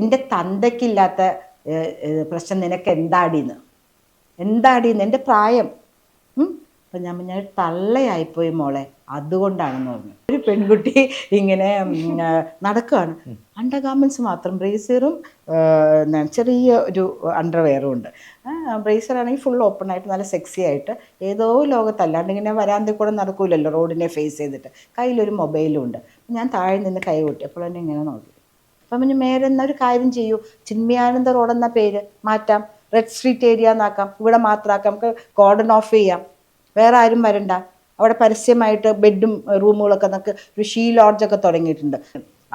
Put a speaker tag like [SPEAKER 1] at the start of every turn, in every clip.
[SPEAKER 1] എന്റെ തന്തയ്ക്കില്ലാത്ത പ്രശ്നം നിനക്ക് എന്താടീന്ന്? എന്താടീന്ന്? എന്റെ പ്രായം. അപ്പം ഞാൻ ഞാൻ തള്ളയായിപ്പോയി മോളെ. അതുകൊണ്ടാണെന്ന് പറഞ്ഞു. ഒരു പെൺകുട്ടി ഇങ്ങനെ നടക്കുകയാണ് അണ്ടർ ഗാർമെന്റ്സ് മാത്രം. ബ്രേസറും ചെറിയ ഒരു അണ്ടർവെയറും ഉണ്ട്. ബ്രേസർ ആണെങ്കിൽ ഫുൾ ഓപ്പൺ ആയിട്ട് നല്ല സെക്സി ആയിട്ട് ഏതോ ലോകത്തല്ലാണ്ട് ഇങ്ങനെ വരാന്തി കൂടെ നടക്കൂലല്ലോ റോഡിനെ ഫേസ് ചെയ്തിട്ട്. കയ്യിലൊരു മൊബൈലും ഉണ്ട്. ഞാൻ താഴെ നിന്ന് കൈ കൊട്ടി അപ്പോൾ എന്നെ ഇങ്ങനെ നോക്കി. അപ്പം പിന്നെ മേലെ എന്നാ ഒരു കാര്യം ചെയ്യൂ. ചിന്മയാനന്ദ റോഡ് എന്ന പേര് മാറ്റാം. റെഡ് സ്ട്രീറ്റ് ഏരിയ എന്നാക്കാം. ഇവിടെ മാത്രമാക്കാം നമുക്ക് കോർഡൺ ഓഫ് ചെയ്യാം. വേറെ ആരും വരണ്ട. അവിടെ പരസ്യമായിട്ട് ബെഡും റൂമുകളൊക്കെ നമുക്ക് ഒരു ഷീ ലോഡ്ജൊക്കെ തുടങ്ങിയിട്ടുണ്ട്.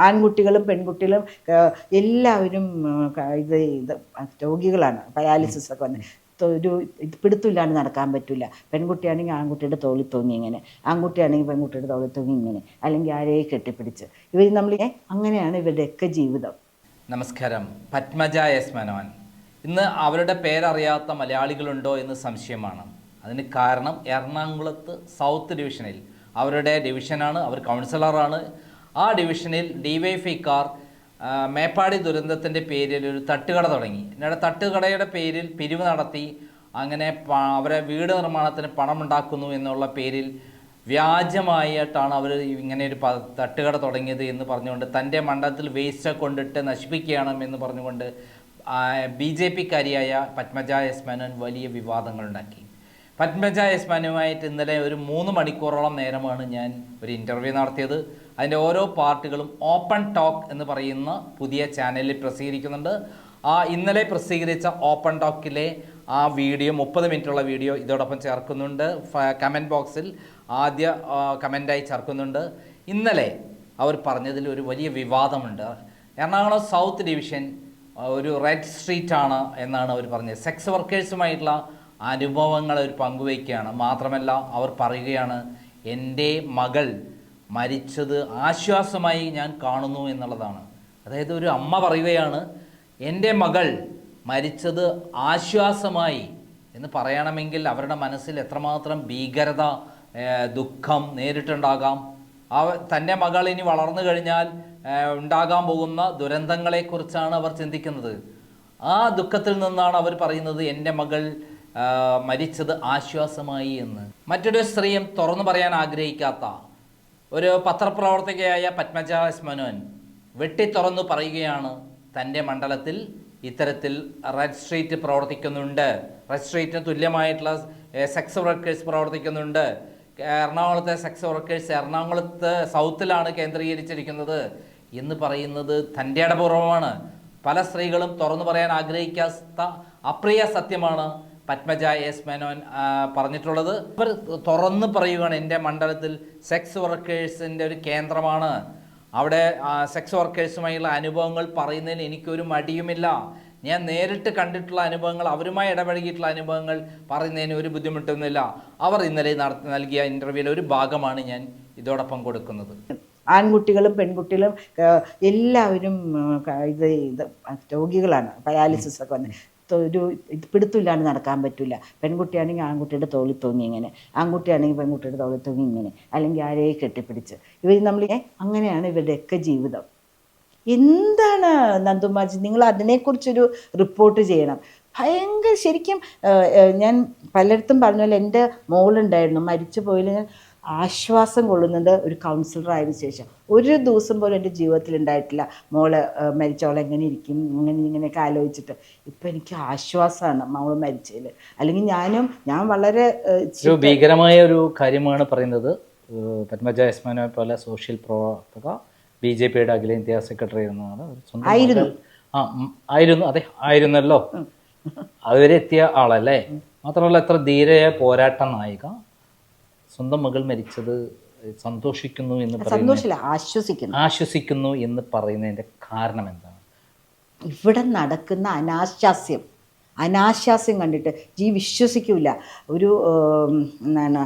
[SPEAKER 1] ആൺകുട്ടികളും പെൺകുട്ടികളും എല്ലാവരും ഇത് ഇത് രോഗികളാണ്. പയാലിസിസ് ഒക്കെ വന്ന്. ഒരു പിടുത്തമില്ലാണ്ട് നടക്കാൻ പറ്റില്ല പെൺകുട്ടിയാണെങ്കിൽ ആൺകുട്ടിയുടെ തോളിൽ തൂങ്ങി ഇങ്ങനെ ആൺകുട്ടിയാണെങ്കിൽ പെൺകുട്ടിയുടെ തോളിൽ തൂങ്ങി ഇങ്ങനെ അല്ലെങ്കിൽ ആരെയും കെട്ടിപ്പിടിച്ച്. ഇവർ നമ്മൾ അങ്ങനെയാണ് ഇവരുടെയൊക്കെ ജീവിതം.
[SPEAKER 2] നമസ്കാരം. പത്മജ എസ് മനോൻ ഇന്ന് അവരുടെ പേരറിയാത്ത മലയാളികളുണ്ടോ എന്ന് സംശയമാണ്. അതിന് കാരണം എറണാകുളത്ത് സൗത്ത് ഡിവിഷനിൽ. അവരുടെ ഡിവിഷനാണ് അവർ കൗൺസിലറാണ്. ആ ഡിവിഷനിൽ ഡിവൈഫൈക്കാർ മേപ്പാടി ദുരന്തത്തിന്റെ പേരിൽ ഒരു തട്ടുകട തുടങ്ങി. എന്നിട്ട് തട്ടുകടയുടെ പേരിൽ പിരിവ് നടത്തി അങ്ങനെ അവരെ വീട് നിർമ്മാണത്തിന് പണം ഉണ്ടാക്കുന്നു എന്നുള്ള പേരിൽ വ്യാജമായിട്ടാണ് അവർ ഇങ്ങനെ ഒരു തട്ടുകട തുടങ്ങിയത് എന്ന് പറഞ്ഞുകൊണ്ട് തന്റെ മണ്ഡലത്തിൽ വേസ്റ്റ് കൊണ്ടിട്ട് നശിപ്പിക്കുകയാണ് എന്ന് പറഞ്ഞുകൊണ്ട് ബി ജെ പിക്കാരിയായ പത്മജ എസ് മേനോൻ വലിയ വിവാദങ്ങളുണ്ടാക്കി. പത്മജ യസ്മാനുമായിട്ട് ഇന്നലെ ഒരു മൂന്ന് മണിക്കൂറോളം നേരമാണ് ഞാൻ ഒരു ഇന്റർവ്യൂ നടത്തിയത്. അതിന്റെ ഓരോ പാർട്ടുകളും ഓപ്പൺ ടോക്ക് എന്ന് പറയുന്ന പുതിയ ചാനലിൽ പ്രസിദ്ധീകരിക്കുന്നുണ്ട്. ആ ഇന്നലെ പ്രസിദ്ധീകരിച്ച ഓപ്പൺ ടോക്കിലെ ആ വീഡിയോ മുപ്പത് മിനിറ്റുള്ള വീഡിയോ ഇതോടൊപ്പം ചേർക്കുന്നുണ്ട്. കമന്റ് ബോക്സിൽ ആദ്യ കമന്റായി ചേർക്കുന്നുണ്ട്. ഇന്നലെ അവർ പറഞ്ഞതിൽ ഒരു വലിയ വിവാദമുണ്ട്. എറണാകുളം സൗത്ത് ഡിവിഷൻ ഒരു റെഡ് സ്ട്രീറ്റ് ആണ് എന്നാണ് അവർ പറഞ്ഞത്. സെക്സ് വർക്കേഴ്സുമായിട്ടുള്ള അനുഭവങ്ങൾ അവർ പങ്കുവയ്ക്കുകയാണ്. മാത്രമല്ല അവർ പറയുകയാണ് എന്റെ മകൾ മരിച്ചത് ആശ്വാസമായി ഞാൻ കാണുന്നു എന്നുള്ളതാണ്. അതായത് ഒരു അമ്മ പറയുകയാണ് എന്റെ മകൾ മരിച്ചത് ആശ്വാസമായി എന്ന് പറയണമെങ്കിൽ അവരുടെ മനസ്സിൽ എത്രമാത്രം ഭീകരത ദുഃഖം നേരിട്ടുണ്ടാകാം. അവ തന്റെ മകൾ ഇനി വളർന്നു കഴിഞ്ഞാൽ ഉണ്ടാകാൻ പോകുന്ന ദുരന്തങ്ങളെക്കുറിച്ചാണ് അവർ ചിന്തിക്കുന്നത്. ആ ദുഃഖത്തിൽ നിന്നാണ് അവർ പറയുന്നത് എന്റെ മകൾ മരിച്ചത് ആശ്വാസമായി എന്ന്. മറ്റൊരു സ്ത്രീയും തുറന്നു പറയാൻ ആഗ്രഹിക്കാത്ത ഒരു പത്രപ്രവർത്തകയായ പത്മജ എസ് മനോൻ വെട്ടി തുറന്നു പറയുകയാണ് തന്റെ മണ്ഡലത്തിൽ ഇത്തരത്തിൽ റെഡ് സ്ട്രീറ്റ് പ്രവർത്തിക്കുന്നുണ്ട്. റെഡ് സ്ട്രീറ്റിന് തുല്യമായിട്ടുള്ള സെക്സ് വർക്കേഴ്സ് പ്രവർത്തിക്കുന്നുണ്ട്. എറണാകുളത്തെ സെക്സ് വർക്കേഴ്സ് എറണാകുളത്ത് സൗത്തിലാണ് കേന്ദ്രീകരിച്ചിരിക്കുന്നത് എന്ന് പറയുന്നത് തന്റെ ഇടപൂർവമാണ് പല സ്ത്രീകളും തുറന്നു പറയാൻ ആഗ്രഹിക്കാത്ത അപ്രിയ സത്യമാണ്. പത്മജ എസ് മേനോൻ പറഞ്ഞിട്ടുള്ളത്. അവർ തുറന്ന് പറയുകയാണ് എന്റെ മണ്ഡലത്തിൽ സെക്സ് വർക്കേഴ്സിന്റെ ഒരു കേന്ദ്രമാണ്. അവിടെ സെക്സ് വർക്കേഴ്സുമായുള്ള അനുഭവങ്ങൾ പറയുന്നതിന് എനിക്കൊരു മടിയുമില്ല. ഞാൻ നേരിട്ട് കണ്ടിട്ടുള്ള അനുഭവങ്ങൾ അവരുമായി ഇടപഴകിയിട്ടുള്ള അനുഭവങ്ങൾ പറയുന്നതിന് ഒരു ബുദ്ധിമുട്ടൊന്നുമില്ല. അവർ ഇന്നലെ നടത്തി നൽകിയ ഇന്റർവ്യൂവിലെ ഒരു ഭാഗമാണ് ഞാൻ ഇതോടൊപ്പം കൊടുക്കുന്നത്.
[SPEAKER 1] ആൺകുട്ടികളും പെൺകുട്ടികളും എല്ലാവരും ഇത് ഇത് രോഗികളാണ്. പയാലിസിസ് ഒക്കെ വന്ന്. ഒരു പിടുത്തമില്ലാണ്ട് നടക്കാൻ പറ്റില്ല പെൺകുട്ടിയാണെങ്കിൽ ആൺകുട്ടിയുടെ തോളിൽ തൂങ്ങി ഇങ്ങനെ ആൺകുട്ടിയാണെങ്കിൽ പെൺകുട്ടിയുടെ തോളിൽ തൂങ്ങി ഇങ്ങനെ അല്ലെങ്കിൽ ആരെയും കെട്ടിപ്പിടിച്ച്. ഇവർ നമ്മൾ അങ്ങനെയാണ് ഇവരുടെയൊക്കെ ജീവിതം. എന്താണ് നന്ദുമാജി? നിങ്ങൾ അതിനെക്കുറിച്ചൊരു റിപ്പോർട്ട് ചെയ്യണം. ഭയങ്കര ശരിക്കും ഞാൻ പലയിടത്തും പറഞ്ഞ പോലെ എന്റെ മോളുണ്ടായിരുന്നു. മരിച്ചു പോയില്ല ഞാൻ ആശ്വാസം കൊള്ളുന്നത് ഒരു കൗൺസിലർ ആയതിനു ശേഷം. ഒരു ദിവസം പോലും എന്റെ ജീവിതത്തിൽ ഉണ്ടായിട്ടില്ല. മോൾ മരിച്ചോളെ എങ്ങനെ ഇരിക്കും ഇങ്ങനെ ഇങ്ങനെയൊക്കെ ആലോചിച്ചിട്ട്. ഇപ്പം എനിക്ക് ആശ്വാസമാണ് മോൾ മരിച്ചതിൽ. അല്ലെങ്കിൽ ഞാനും ഞാൻ വളരെ
[SPEAKER 2] ഒരു ഭീകരമായ ഒരു കാര്യമാണ് പറയുന്നത്. പത്മജ യസ്മാനെ പോലെ സോഷ്യൽ പ്രവർത്തക ബി ജെ പിയുടെ അഖിലേന്ത്യാ സെക്രട്ടറി എന്നാണ്
[SPEAKER 1] ആയിരുന്നു.
[SPEAKER 2] ആ ആയിരുന്നു. അതെ ആയിരുന്നല്ലോ. അതുവരെ എത്തിയ ആളല്ലേ? മാത്രമല്ല എത്ര ധീരയ പോരാട്ട നായിക. സ്വന്തം മകൾ മരിച്ചത് സന്തോഷിക്കുന്നു എന്ന്
[SPEAKER 1] സന്തോഷില്ല ആശ്വസിക്കുന്നു.
[SPEAKER 2] ആശ്വസിക്കുന്നു എന്ന് പറയുന്നതിന്റെ കാരണം എന്താണ്?
[SPEAKER 1] ഇവിടെ നടക്കുന്ന അനാശാസ്യം. അനാശാസ്യം കണ്ടിട്ട് ജീ വിശ്വസിക്കൂല. ഒരു എന്താണ്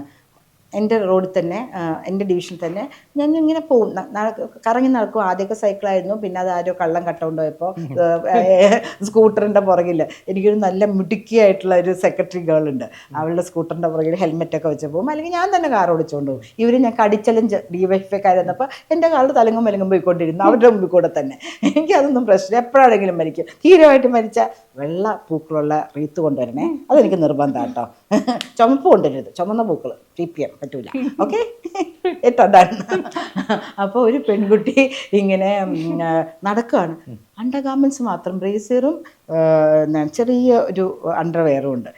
[SPEAKER 1] എന്റെ റോഡിൽ തന്നെ എന്റെ ഡിവിഷനിൽ തന്നെ ഞാൻ ഇങ്ങനെ പോകും കറങ്ങി നടക്കും. ആദ്യമൊക്കെ സൈക്കിളായിരുന്നു. പിന്നെ അത് ആരോ കള്ളം കട്ടുകൊണ്ട് പോയപ്പോൾ സ്കൂട്ടറിന്റെ പുറകിൽ എനിക്കൊരു നല്ല മിടുക്കിയായിട്ടുള്ള ഒരു സെക്രട്ടറി ഗേൾ ഉണ്ട്. അവളുടെ സ്കൂട്ടറിന്റെ പുറകിൽ ഹെൽമെറ്റൊക്കെ വെച്ച് പോകും. അല്ലെങ്കിൽ ഞാൻ തന്നെ കാർ ഓടിച്ചുകൊണ്ട് പോകും. ഇവർ ഞാൻ കടിച്ചലും ഡിവൈഫൈക്കാർ വന്നപ്പോൾ എന്റെ കാറിൽ തലങ്ങും മലങ്ങും പോയിക്കൊണ്ടിരുന്നു. അവരുടെ മുമ്പിൽ കൂടെ തന്നെ. എനിക്കതൊന്നും പ്രശ്നം എപ്പോഴാണെങ്കിലും മരിക്കും. ധീരമായിട്ട് മരിച്ച വെള്ള പൂക്കളുള്ള റീത്ത് കൊണ്ടുവരണേ. അതെനിക്ക് നിർബന്ധം കേട്ടോ. ചുമപ്പ് കൊണ്ടുവരരുത്. ചുമന്ന പൂക്കൾ ടി പി എം. പറ്റൂല. ഓക്കെ ഏറ്റവും അപ്പോൾ ഒരു പെൺകുട്ടി ഇങ്ങനെ നടക്കുകയാണ് അണ്ടർ ഗാർമെൻസ് മാത്രം. ബ്രേസറും ചെറിയ ഒരു അണ്ടർവെയറും ഉണ്ട്.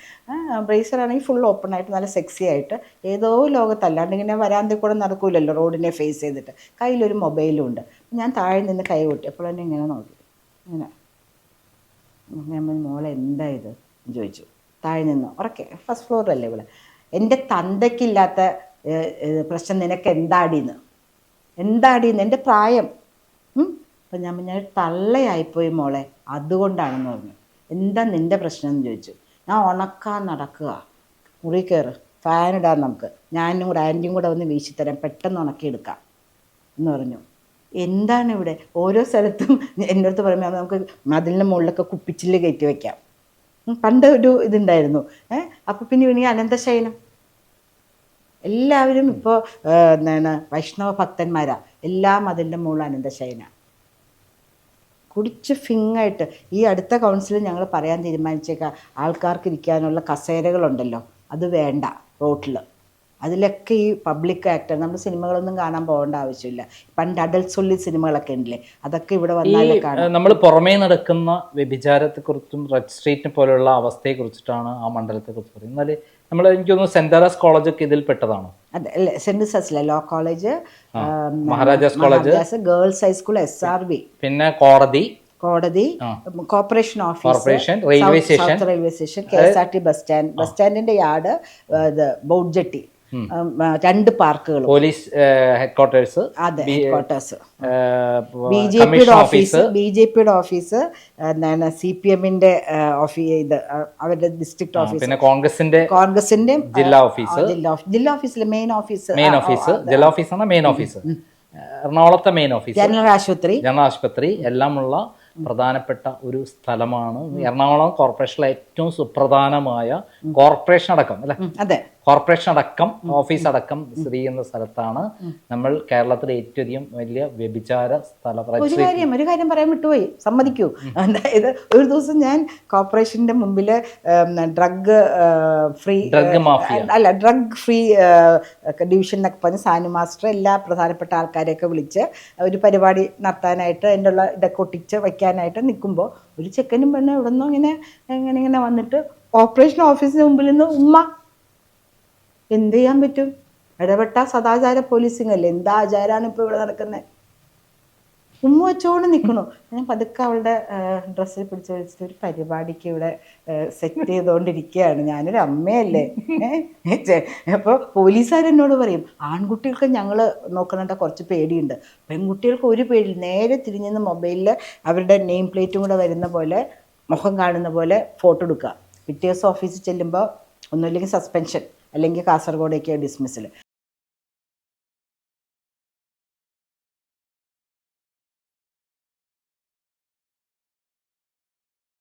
[SPEAKER 1] ബ്രേസർ ആണെങ്കിൽ ഫുൾ ഓപ്പൺ ആയിട്ട് നല്ല സെക്സി ആയിട്ട് ഏതോ ലോകത്തല്ലാണ്ട് ഇങ്ങനെ വരാന്തി കൂടെ നടക്കൂലല്ലോ റോഡിനെ ഫേസ് ചെയ്തിട്ട്. കയ്യിലൊരു മൊബൈലും ഉണ്ട്. ഞാൻ താഴെ നിന്ന് കൈ കൊട്ടി. അപ്പോൾ എന്നെ ഇങ്ങനെ നോക്കി. ഇങ്ങനെ. ഞാൻ മോളെ എന്താ ഇത്? ചോദിച്ചു. താഴെ നിന്ന്. ഉറക്കെ. ഫസ്റ്റ് ഫ്ലോറിലല്ലേ ഇവിടെ? എന്റെ തന്തയ്ക്കില്ലാത്ത പ്രശ്നം നിനക്ക് എന്താടീന്ന്? എന്താടീന്ന് എന്റെ പ്രായം? അപ്പം ഞാൻ ഞാൻ തള്ളയായിപ്പോയി മോളെ. അതുകൊണ്ടാണെന്ന് പറഞ്ഞു. എന്താ നിന്റെ പ്രശ്നം? എന്ന് ചോദിച്ചു. ഞാൻ ഉണക്കാൻ നടക്കുക. മുറി കയറ്. ഇടാം നമുക്ക്. ഞാനും കൂടെ ആന്റിയും കൂടെ ഒന്ന് വീശിത്തരാം. പെട്ടെന്ന് ഉണക്കിയെടുക്കാം. എന്ന് പറഞ്ഞു. എന്താണ് ഇവിടെ? ഓരോ സ്ഥലത്തും എന്റെ അടുത്ത് പറയുമ്പോൾ നമുക്ക് മതിലിന്റെ മുകളിലൊക്കെ കുപ്പിച്ചിൽ കയറ്റി വയ്ക്കാം പണ്ട് ഒരു ഇതുണ്ടായിരുന്നു. ഏഹ് അപ്പോൾ പിന്നെ ഇനി അനന്തശയനം. എല്ലാവരും ഇപ്പോൾ എന്താണ് വൈഷ്ണവ ഭക്തന്മാരാ. എല്ലാ മതിലിന്റെ മുകളിൽ അനന്തശയന. കുടിച്ച് ഫിങ്ങായിട്ട് ഈ അടുത്ത കൗൺസിലിൽ ഞങ്ങൾ പറയാൻ തീരുമാനിച്ചേക്കാം ആൾക്കാർക്ക് ഇരിക്കാനുള്ള കസേരകളുണ്ടല്ലോ അത് വേണ്ട റോട്ടിൽ അതിലൊക്കെ ഈ പബ്ലിക് ആക്ടർ നമ്മൾ സിനിമകളൊന്നും കാണാൻ പോകേണ്ട ആവശ്യമില്ല. പണ്ട് അഡൽസ് ഉള്ളി സിനിമകളൊക്കെ ഉണ്ടല്ലേ അതൊക്കെ ഇവിടെ വന്നാലേ കാണാം.
[SPEAKER 2] നമ്മൾ പുറമേ നടക്കുന്ന വ്യഭിചാരത്തെക്കുറിച്ചും റെഡ് സ്ട്രീറ്റിനെ പോലെയുള്ള അവസ്ഥയെക്കുറിച്ചിട്ടാണ് ആ മണ്ഡലത്തെക്കുറിച്ച് പറയുന്നത്. എന്നാൽ നമ്മൾ എനിക്ക് തോന്നുന്നു സെന്റ് കോളേജ് കോളേജൊക്കെ ഇതിൽ പെട്ടതാണോ.
[SPEAKER 1] Saint സസിലെ law college
[SPEAKER 2] Maharajas college.
[SPEAKER 1] Girls high school S R B
[SPEAKER 2] പിന്നെ കോടതി.
[SPEAKER 1] കോടതി corporation office
[SPEAKER 2] corporation railway station.
[SPEAKER 1] Railway station K S R T bus stand bus സ്റ്റാൻഡിന്റെ yard boat jetty. രണ്ട് പാർക്കുകൾ
[SPEAKER 2] പോലീസ് ഹെഡ്ക്വാർട്ടേഴ്സ്
[SPEAKER 1] അതെ headquarters B J പിയുടെ
[SPEAKER 2] office
[SPEAKER 1] B J പിയുടെ office എന്താണ് C P എമ്മിന്റെ ഓഫീസ് ഇത് അവരുടെ ഡിസ്ട്രിക്ട് ഓഫീസ്.
[SPEAKER 2] പിന്നെ കോൺഗ്രസിന്റെ
[SPEAKER 1] കോൺഗ്രസിന്റെ
[SPEAKER 2] ജില്ലാ ഓഫീസ്.
[SPEAKER 1] ജില്ലാ ഓഫീസ് ഓഫീസിലെ മെയിൻ ഓഫീസ്.
[SPEAKER 2] Main office. ജില്ലാ ഓഫീസാണ് മെയിൻ ഓഫീസ്. എറണാകുളത്തെ മെയിൻ ഓഫീസ്.
[SPEAKER 1] ജനറൽ ആശുപത്രി.
[SPEAKER 2] ജനറൽ ആശുപത്രി. എല്ലാമുള്ള പ്രധാനപ്പെട്ട ഒരു സ്ഥലമാണ് എറണാകുളം കോർപ്പറേഷനിലെ ഏറ്റവും സുപ്രധാനമായ കോർപ്പറേഷൻ അടക്കം അല്ലെ?
[SPEAKER 1] അതെ.
[SPEAKER 2] കോർപ്പറേഷൻ അടക്കം ഓഫീസ് അടക്കം സ്ഥിതി ചെയ്യുന്ന സ്ഥലത്താണ് നമ്മൾ കേരളത്തിലെ ഏറ്റവും അധികം വലിയ വ്യഭിചാര സ്ഥല
[SPEAKER 1] ഒരു കാര്യം ഒരു കാര്യം പറയാൻ വിട്ടുപോയി. സമ്മതിക്കൂ. അതായത് ഒരു ദിവസം ഞാൻ കോർപ്പറേഷന്റെ മുമ്പിൽ ഡ്രഗ് ഫ്രീ
[SPEAKER 2] ഡ്രഗ് മാഫിയ.
[SPEAKER 1] അല്ല ഡ്രഗ് ഫ്രീ ഡിവിഷൻ എന്നൊക്കെ പറഞ്ഞ് സാനു മാസ്റ്റർ എല്ലാ പ്രധാനപ്പെട്ട ആൾക്കാരെയൊക്കെ വിളിച്ച് ഒരു പരിപാടി നടത്താനായിട്ട് അതിന്റെ ഉള്ള ഇതൊക്കെ ഒട്ടിച്ച് വയ്ക്കാനായിട്ട് നിൽക്കുമ്പോൾ ഒരു ചെക്കനും പെണ്ണും ഇവിടെ നിന്നും ഇങ്ങനെ ഇങ്ങനെ ഇങ്ങനെ വന്നിട്ട് ഓപ്പറേഷൻ ഓഫീസിന് മുമ്പിൽ നിന്ന് ഉമ്മ എന്ത് ചെയ്യാൻ പറ്റും? ഇടപെട്ട സദാചാര പോലീസിംഗ് അല്ലേ എന്താ ആചാരമാണ് ഇപ്പോൾ ഇവിടെ നടക്കുന്നത് ഉമ്മ വെച്ചോണ്ട് നിൽക്കണു ഞാൻ പതുക്കെ അവളുടെ ഡ്രസ്സിൽ പിടിച്ചു വെച്ചിട്ട് ഒരു പരിപാടിക്ക് ഇവിടെ സെറ്റ് ചെയ്തുകൊണ്ടിരിക്കുകയാണ് ഞാനൊരു അമ്മയല്ലേ? അപ്പോൾ പോലീസുകാർ എന്നോട് പറയും ആൺകുട്ടികൾക്ക് ഞങ്ങൾ നോക്കണേണ്ട കുറച്ച് പേടിയുണ്ട്. പെൺകുട്ടികൾക്ക് ഒരു പേടി നേരെ തിരിഞ്ഞെന്ന് മൊബൈലിൽ അവരുടെ നെയിം പ്ലേറ്റും കൂടെ വരുന്ന പോലെ മുഖം കാണുന്ന പോലെ ഫോട്ടോ എടുക്കുക. പിറ്റേ ദിവസം ഓഫീസിൽ ചെല്ലുമ്പോൾ ഒന്നുമില്ലെങ്കിൽ സസ്പെൻഷൻ അല്ലെങ്കിൽ കാസർഗോഡേക്ക് ഡിസ്മിസിൽ